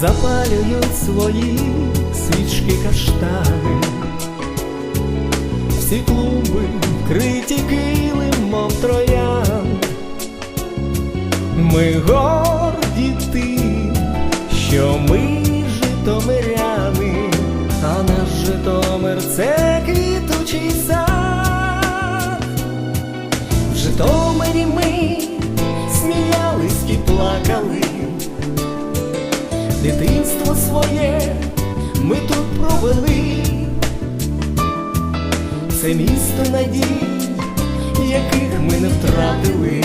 запалюють свої свічки каштани, всі клуби вкриті килимом троян. Ми горді тим, що ми житомиряни, а наш Житомир це квітучий сад. В Житомирі ми сміялись і плакали, дитинство своє ми тут провели, це місто надій, яких ми не втратили,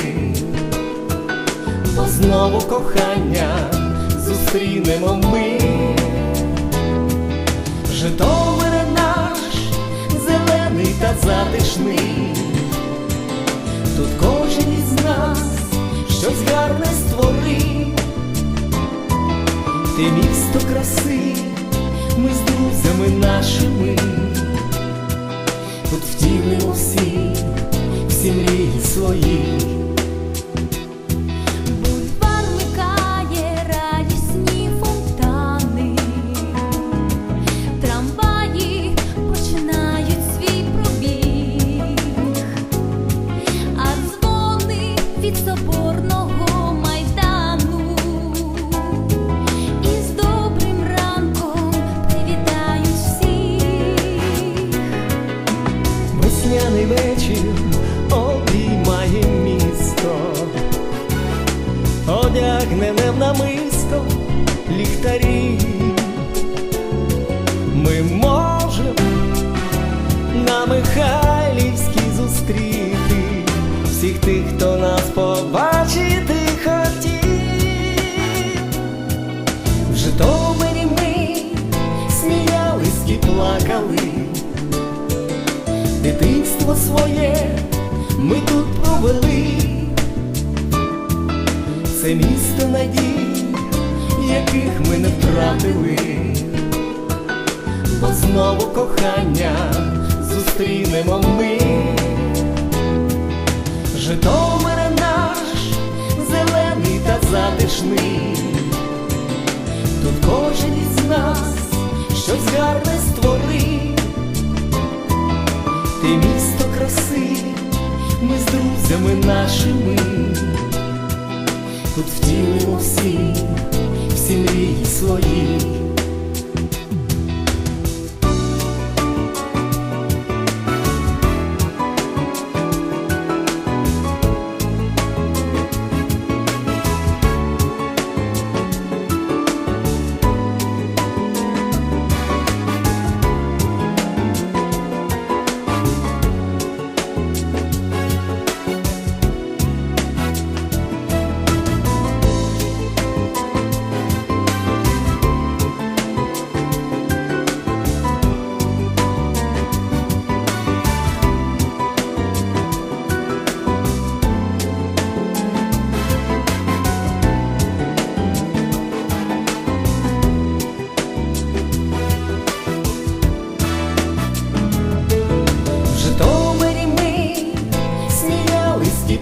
бо знову кохання зустрінемо ми. Житомире наш зелений та затишний. Тут кожен із нас щось гарне створив, ти місто краси, ми з друзями нашими, тут втілимо всі, всі мрії свої. Одягнене в намисто ліхтарі. Ми можемо на Михайлівській зустріти всіх тих, хто нас побачити хотів. В Житомирі ми сміялись і плакали дитинство своє ми тут провели, це місто надій, яких ми не втратили, бо знову кохання зустрінемо ми. Житомире наш зелений та затишний, тут кожен із нас щось гарне створив. Ти місто краси, ми з друзями нашими, тут втілимо всі, всі мрії свої.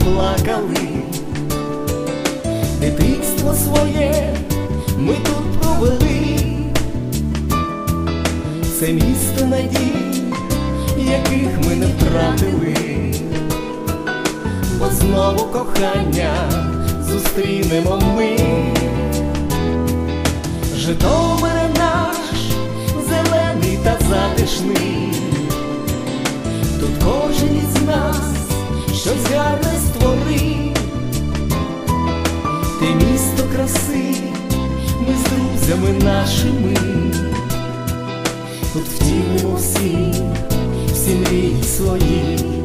Плакали, дитинство своє ми тут провели, це місто надій, яких ми не втратили, бо знову кохання зустрінемо ми. Житомире наш зелений та затишний. Тут кожен із нас щось гарне створив, ти місто краси, ми з друзями нашими, тут втілимо всі, всі мрії свої.